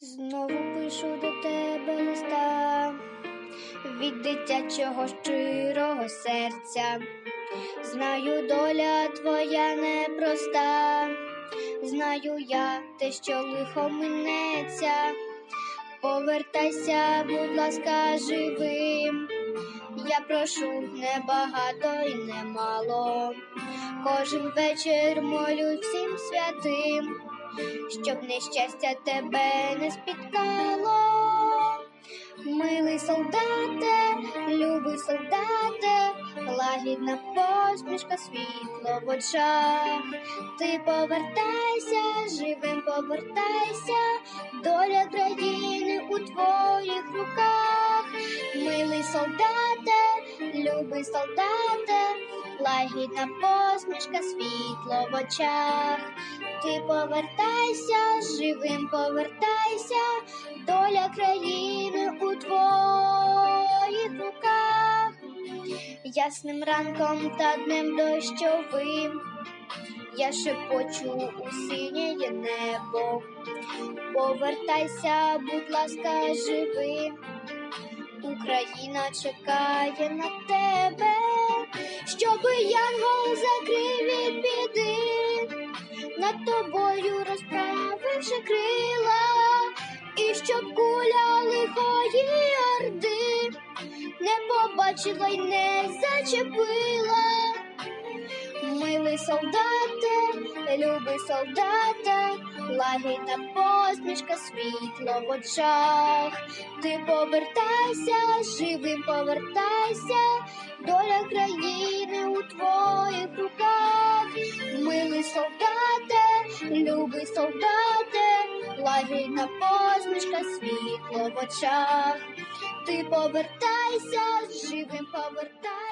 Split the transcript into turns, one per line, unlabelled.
пишу до тебе листа від дитячого щирого серця. Знаю, доля твоя непроста, знаю я те, що лихо минеться. Повертайся, будь ласка, живим. Я прошу небагато і немало. Кожен вечір молю всім святим, щоб нещастя тебе не спіткало. Милий солдате, любий солдате, лагідна посмішка, світло в очах. Ти повертайся, живим повертайся, доля країни у твоїх руках. Милий солдате, любий солдате, лагідна посмішка, світло в очах. Ти повертайся, живим повертайся, доля країни у твоїх руках. Ясним ранком та днем дощовим я шепочу у синє небо. Повертайся, будь ласка, живим. Україна чекає на тебе, щоби янгол закрив від біди, над тобою розправивши крила, і щоб куля лихої орди не побачила й не зачепила. Милий солдате, любий солдате, лагідна посмішка, світло в очах. Ти повертайся, живим повертайся, доля країни у твоїх руках. Милий солдате, любий солдате, лагідна посмішка, світло в очах. Ти повертайся, живим повертайся.